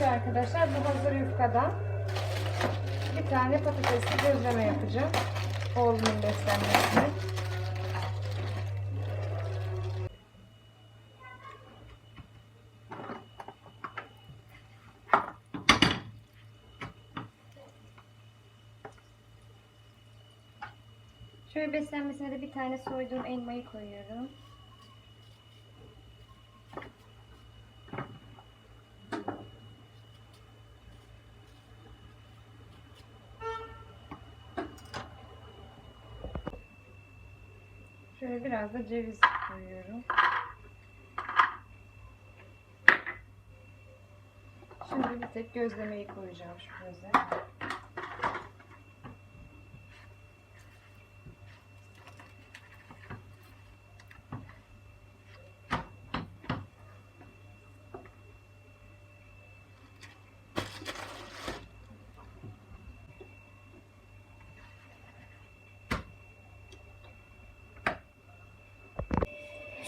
Şimdi arkadaşlar bu hazır yufkadan bir tane patatesli gözleme yapacağım. Oğlumun beslenmesini. Şöyle beslenmesine de bir tane soyduğum elmayı koyuyorum. Şöyle biraz da ceviz koyuyorum. Şimdi bir tek gözlemeyi koyacağım şu göze.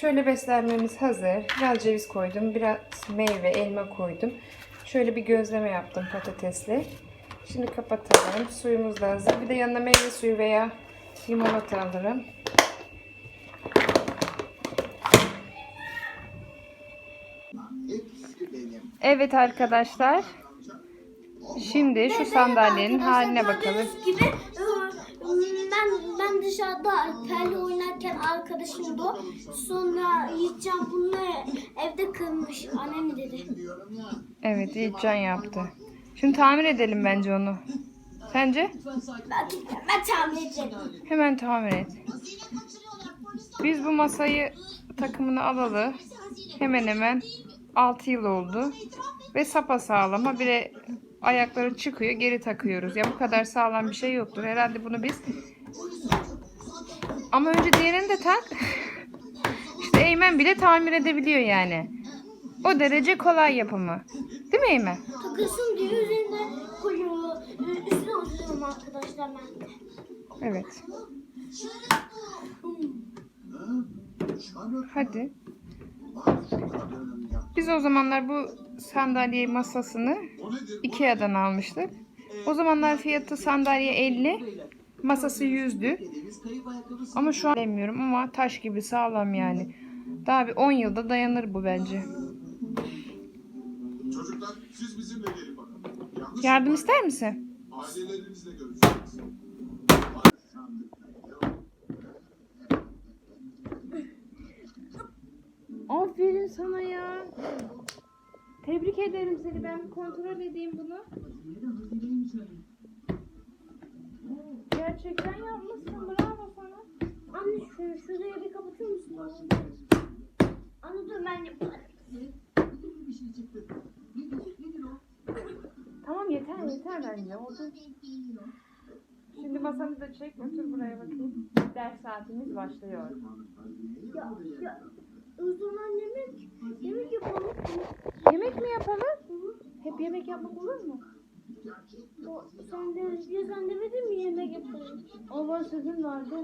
Şöyle beslenmemiz hazır. Biraz ceviz koydum. Biraz meyve, elma koydum. Şöyle bir gözleme yaptım patatesli. Şimdi kapatalım. Suyumuz da hazır. Bir de yanına meyve suyu veya limonata alırım. Evet arkadaşlar. Şimdi şu sandalyenin haline bakalım. Gibi e, ben ben dışarıda Alper'le oynarken arkadaşım da sonra Yiğitcan bunu evde kırmış annem dedi. Evet Yiğitcan yaptı. Şimdi tamir edelim bence onu. Sence? Ben, ben tahmin edeceğim. Hemen tamir et. Biz bu masayı takımını alalı hemen hemen 6 yıl oldu. Ve sapa sağlama bir de ayakları çıkıyor geri takıyoruz. Ya bu kadar sağlam bir şey yoktur. Herhalde bunu biz ama önce diğerini de tak. işte Eymen bile tamir edebiliyor yani. O derece kolay yapımı. Değil mi Eymen? Takılsın diye üzerine koyuyor. e, Üstüne oturuyorum arkadaşlar ben de. Evet. Hadi. Biz o zamanlar bu sandalye masasını Ikea'dan almıştık. O zamanlar fiyatı sandalye 50, masası 100'dü. Ama şu an bilmiyorum ama taş gibi sağlam yani. Daha bir 10 yılda dayanır bu bence. Çocuklar siz bizimle gelin bakalım. Yanlış Yardım ister misin? ailelerinizle görüşeceğiz. Aferin sana ya. Tebrik ederim seni. Ben kontrol edeyim bunu. Gerçekten yapmışsın. Bravo sana. Anne şu, şurayı bir kapatır mısın? Anne dur ben yaparım. Tamam yeter yeter bence. Oldu. Şimdi masanı da çek. Otur buraya bakayım. Ders saatimiz başlıyor. Ya, ya. O zaman yemek, yemek yapalım. Yemek mi yapalım? Hep yemek yapmak olur mu? O, sen de, ya sen demedin mi yemek yapalım? Ama sözün vardı.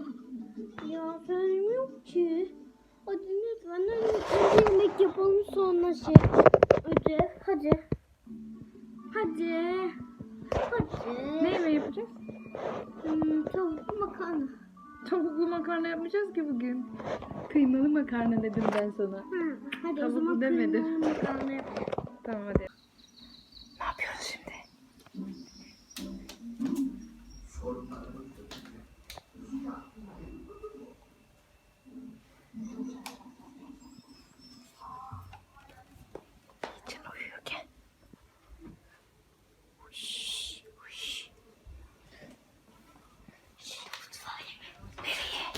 Ya sözüm yok ki. Hadi lütfen hadi yemek yapalım sonra şey ödev. Hadi. Hadi. Hadi. Ne yemeği yapacağız? Hmm, tavuklu makarna. Tavuklu makarna yapmayacağız ki bugün. Kıymalı makarna dedim ben sana. Hı, hadi o Tavuklu zaman demedim. kıymalı makarna yapalım. Tamam hadi. Ne yapıyoruz şimdi? İçin uyuyorken. Mutfağa yemek. Nereye?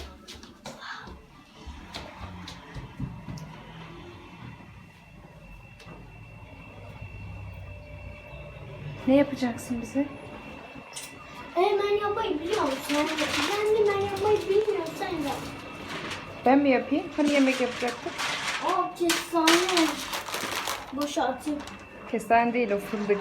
Ne yapacaksın bize? Hemen yapmayı biliyor musun? Ben, ben de ben yapmayı bilmiyorum sen yap. Ben mi yapayım? Hani yemek yapacaktık? Aa kestane. Boşaltayım. Kestane değil o fındık.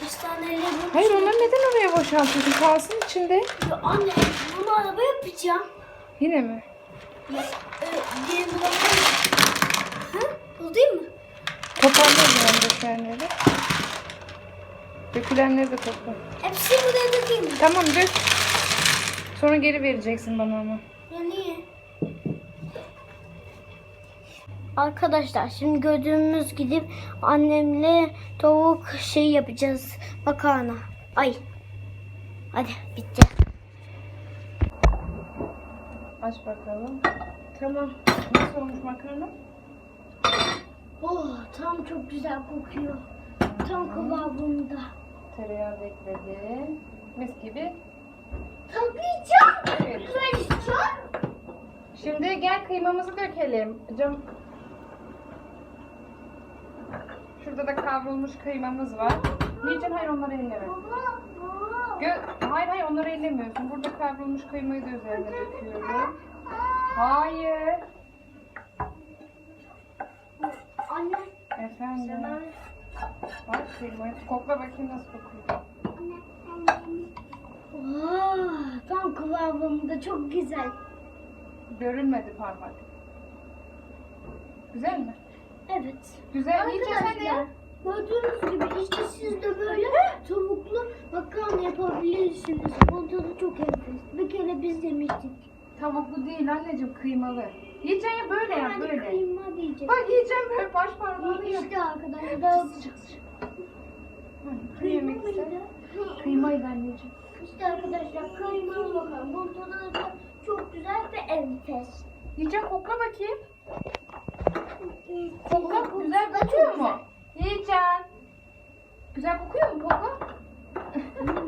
Kestaneleri Hayır onları neden oraya boşaltıyorsun? Kalsın içinde. Ya anne bunu araba yapacağım. Yine mi? Ya, e, diğerini bırakayım. Toparlayalım yani dökülenleri. Dökülenleri de topla. Hepsini buraya dökeyim mi? Tamam dök. Sonra geri vereceksin bana ama. Ya niye? Arkadaşlar şimdi gördüğümüz gidip annemle tavuk şey yapacağız. Makarna. Ay. Hadi bitti. Aç bakalım. Tamam. Nasıl olmuş makarna? Oh tam çok güzel kokuyor. Tam kıvamında. Tereyağı da ekledim. Mis gibi. Taklayacağım. Evet. Taklayacağım. Şimdi gel kıymamızı dökelim. Cam... Şurada da kavrulmuş kıymamız var. Niçin hayır onları elleme. Gö hayır hayır onları ellemiyorsun. Burada kavrulmuş kıymayı da üzerine döküyorum. Hayır. Anne. Efendim. Bak kıymayı. Kokla bakayım nasıl kokuyor. Oh, tam kıvamında çok güzel. Görünmedi parmak. Güzel mi? Evet. Güzel. Hadi ya. Gördüğünüz gibi işte siz de böyle tavuklu makarna yapabilirsiniz. Tadı çok enfes. Bir kere biz yemiştik. Tavuklu değil anneciğim kıymalı. Yiyeceksin ya böyle yap Yani böyle. kıyma diyeceğim. Bak yiyeceğim böyle baş parmağını yap. İşte arkadaşlar. Hı, Yemek Kıyma mıydı? Kıymayı ben yiyeceğim. İşte arkadaşlar kıyma makarna. Bunun tadı da çok güzel ve enfes. Yiyeceğim kokla bakayım. Kokla güzel kokuyor mu? Yiyeceğim. Güzel kokuyor mu kokla?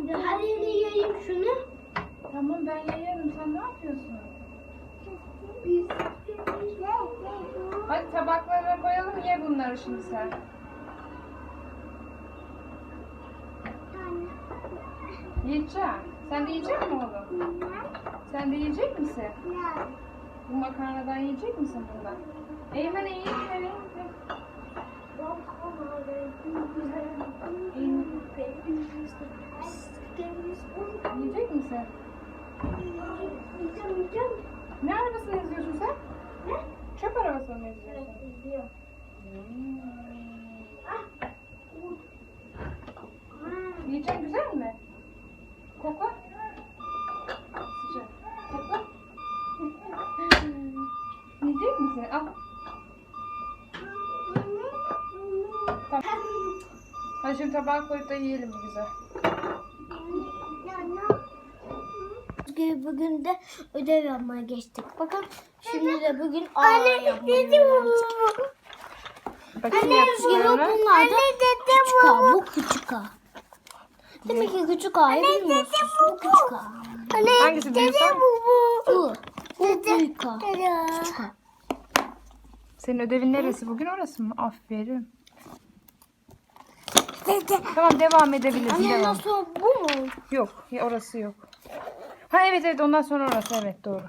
Yere yayayım şunu. Tamam ben yayarım sen ne yapıyorsun? Biz Hadi tabaklara koyalım ye bunları şimdi sen. Yiyeceğim. Sen de yiyecek misin oğlum? Sen de yiyecek misin? Bu makarnadan yiyecek misin bundan? Eymen iyi mi? Yiyecek misin? Yiyeceğim, yiyeceğim. Ne arabasını izliyorsun sen? Ne? Çöp arabasını mı izliyorsun? Evet, izliyorum. Hmm. Ah. Yiyecek güzel mi? Kokla. Sıcak. Kokla. Yiyecek misin? Al. Tamam. Hadi şimdi tabağa koyup da yiyelim bir güzel. Bugün, bugün de ödev yapmaya geçtik. Bakın şimdi de bugün A yapmaya Bakayım gibi yaptıklarına. bunlar da küçük A. Bu küçük A. Demek ki küçük A'yı bilmiyorsunuz. Bu küçük A. Hangisi büyük? var? Bu. Bu büyük A. Küçük A. Senin ödevin neresi bugün orası mı? Aferin. Tamam devam edebilirsin. Anne Devam. nasıl bu mu? Yok ya orası yok. Ha evet evet ondan sonra orası evet doğru.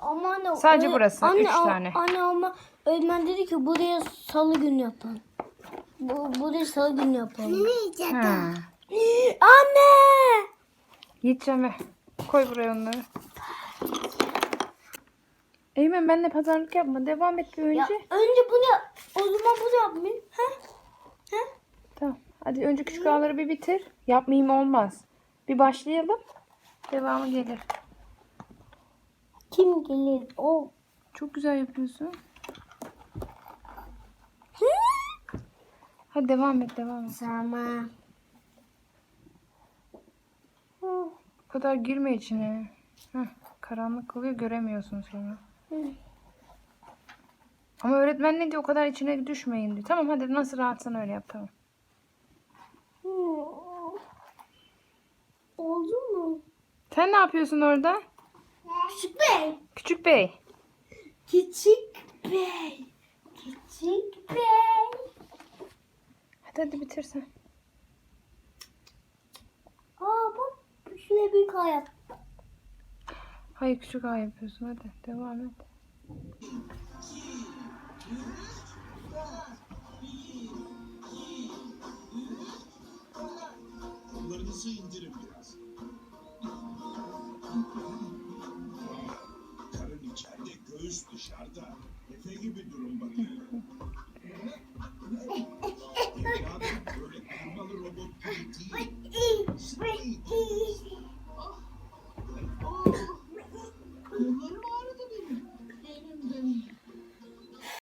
Ama anne, Sadece öyle- burası, Anne, üç a- tane. Anne ama öğretmen dedi ki buraya salı günü yapın. Bu, buraya salı günü yapalım. Ha. Anne! Yiyeceğim ver. Koy buraya onları. Eymen benimle pazarlık yapma. Devam et bir önce. Ya önce bunu yap. O zaman bunu yapmayayım. Ha? Ha? Tamam. Hadi önce küçük ağları bir bitir. Yapmayayım olmaz. Bir başlayalım. Devamı gelir. Kim gelir? O. Çok güzel yapıyorsun. Hadi devam et devam et. Tamam. O kadar girme içine. Heh, karanlık oluyor göremiyorsun sonra. Ama öğretmen ne diyor o kadar içine düşmeyin diyor. Tamam hadi nasıl rahatsan öyle yap tamam. Oldu mu? Sen ne yapıyorsun orada? Küçük bey. Küçük bey. Küçük bey. Küçük bey. Hadi hadi bitirsen. Aa bak. Şuraya bir kaya. Hayır küçük ağ yapıyorsun hadi devam et. Kollarınızı indirin biraz.